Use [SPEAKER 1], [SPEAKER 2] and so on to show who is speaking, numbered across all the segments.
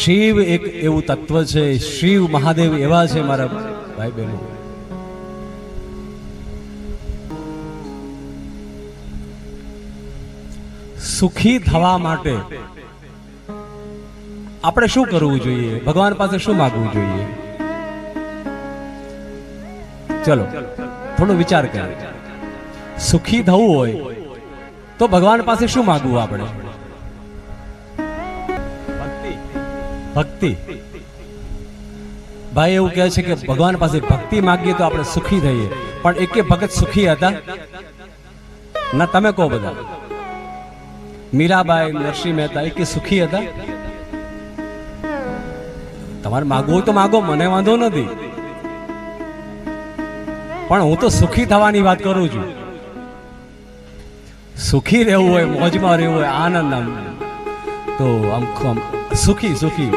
[SPEAKER 1] શિવ એક એવું તત્વ છે, શિવ મહાદેવ એવા છે મારા ભાઈ બહેનો. સુખી થવા માટે આપણે શું કરવું જોઈએ? ભગવાન પાસે શું માગવું જોઈએ? ચલો, થોડો વિચાર કર સુખી થવું હોય તો ભગવાન પાસે શું માગવું આપણે? ભક્તિ. ભાઈ એવું કહે છે કે ભગવાન પાસે ભક્તિ માગીએ તો આપણે સુખી થઈએ. પણ એકે ભગત સુખી હતા? ના, તમે કહો બધા. મીરાબાઈ, નરસિંહ મહેતા, એક સુખી હતા? તમારે માગવું તો માગો, મને વાંધો નથી. પણ હું તો સુખી થવાની વાત કરું છું. સુખી રહેવું હોય, મોજમાં રહેવું હોય, આનંદ આમ. તો આમ સુખી સુખી.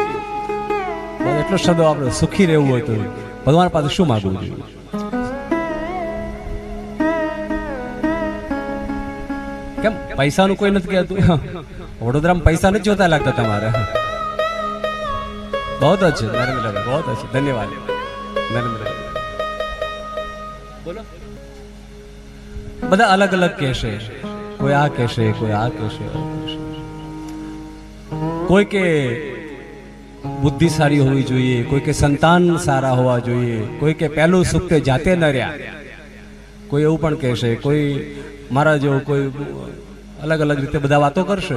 [SPEAKER 1] એટલો શબ્દ આપણે સુખી રહેવું હોય તો ભગવાન પાસે શું માગવું જોઈએ કેમ, પૈસાનું કોઈ નથી કહેતું? વડોદરામાં પૈસા નથી જોતા લાગતા તમારે? બહુ અચ્છે નરેન્દ્ર બહુ અચ્છે ધન્યવાદ. નરેન્દ્રભાઈ બધા અલગ અલગ કહેશે. કોઈ આ કહેશે, કોઈ આ કહેશે. કોઈ કે બુદ્ધિ સારી હોવી જોઈએ, કોઈ કે સંતાન સારા હોવા જોઈએ, કોઈ કે પહેલું સુખ તે જાતે ન રહ્યા. કોઈ એવું પણ કહેશે, કોઈ મારા જેવું કોઈ અલગ અલગ રીતે બધા વાતો કરશે.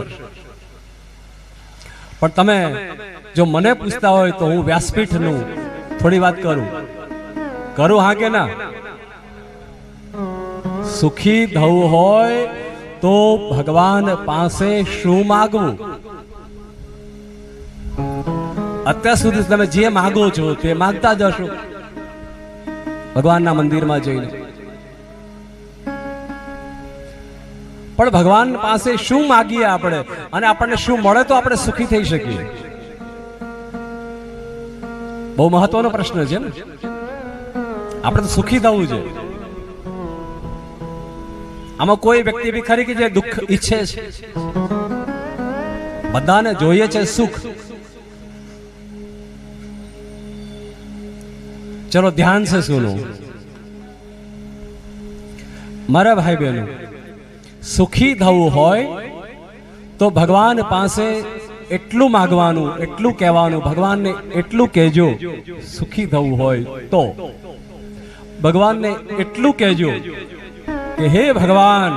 [SPEAKER 1] પણ તમે જો મને પૂછતા હોય તો હું વ્યાસપીઠનું થોડી વાત કરું. કરું હા કે ના? સુખી થવું હોય તો ભગવાન પાસે શું માગવું? અત્યાર સુધી તમે જે માગો છો તે માગતા જશો. ભગવાનના મંદિરમાં જઈને. પણ ભગવાન પાસે શું માગીએ આપણે? અને આપણને શું મળે તો આપણે સુખી થઈ શકીએ? બહુ મહત્વનો પ્રશ્ન છે ને? આપણે તો સુખી થવું છે. આમાં કોઈ વ્યક્તિ બી ખરી કે જે દુઃખ ઈચ્છે છે? બધાને જોઈએ છે સુખ. ચલો ધ્યાન છે સુનો. મારા ભાઈ બહેનો, સુખી થવું હોય તો ભગવાન પાસે એટલું માગવાનું, એટલું કહેવાનું, ભગવાનને એટલું કહેજો, સુખી થવું હોય તો. ભગવાનને એટલું કહેજો કે હે ભગવાન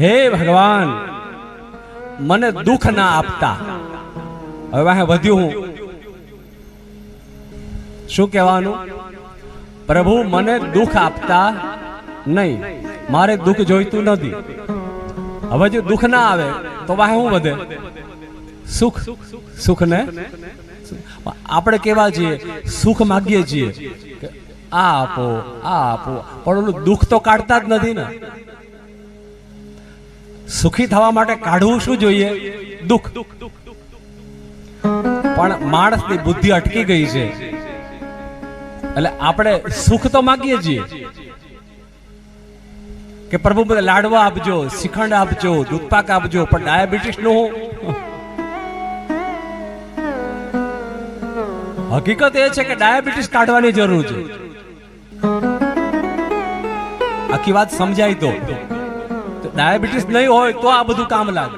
[SPEAKER 1] હે ભગવાન, મને દુઃખ ના આપતા. હવે વધ્યું હું. શું કહેવાનું? પ્રભુ, મને દુઃખ આપતા નહીં. મારે દુઃખ જોઈતું નથી. હવે જો દુઃખ ના આવે, તો વાહે શું વધે? સુખ? સુખ ને આપણે કેવા છીએ? સુખ માગીએ છીએ આ આપો આ આપો. પણ ઓલું દુઃખ તો કાઢતા જ નથી ને. સુખી થવા માટે કાઢવું શું જોઈએ? દુઃખ. પણ માણસની બુદ્ધિ અટકી ગઈ છે. એટલે આપણે સુખ તો માગીએ છીએ. કે પ્રભુ મને લાડવા આપજો શ્રીખંડ આપજો, દૂધપાક આપજો, પણ ડાયાબિટીસનું હકીકત એ છે કે ડાયાબિટીસ કાઢવાની જરૂર છે. આખી વાત સમજાય તો ડાયાબિટીસ નહીં હોય તો આ બધું કામ લાગે.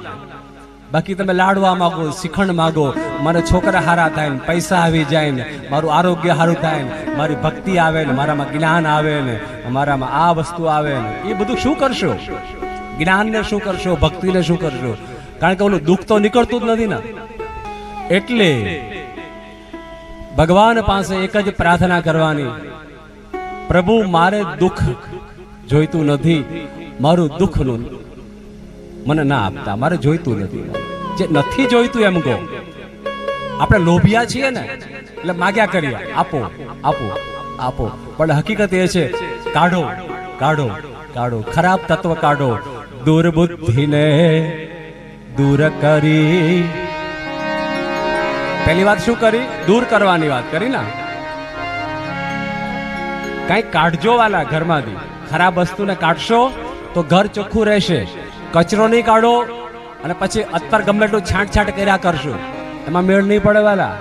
[SPEAKER 1] બાકી તમે લાડવા માગો, શિખંડ માગો, મારા છોકરા હારા થાય ને, પૈસા આવી જાય ને, મારું આરોગ્ય સારું થાય ને, મારી ભક્તિ આવે ને, મારામાં જ્ઞાન આવે ને, મારામાં આ વસ્તુ આવે ને, એ બધું શું કરશો? જ્ઞાનને શું કરશો? ભક્તિને શું કરશો? કારણ કે ઓલું દુઃખ તો નીકળતું જ નથી ને. એટલે ભગવાન પાસે એક જ પ્રાર્થના કરવાની, પ્રભુ, મારે દુઃખ જોઈતું નથી, મારું દુઃખનું મને ના આપતા, મારે જોઈતું નથી. જે નથી જોઈતું એમ કહો. આપણે લોભિયા છીએ ને, એટલે માગ્યા કરીએ આપો આપો આપો. પણ હકીકત એ છે, કાઢો કાઢો કાઢો. ખરાબ તત્વ કાઢો. દુર્બુદ્ધિને દૂર કરી. પહેલી વાત શું કરી? દૂર કરવાની વાત કરી ને. કઈ કાઢજો વાલા ઘરમાંથી. ખરાબ વસ્તુને કાઢશો તો ઘર ચોખ્ખું રહેશે. કચરો નહીં કાઢો અને પછી અત્તર ગમે એટલું છાંટ છાંટ કર્યા કરશો. એમાં મેળ નહીં પડે વાલા.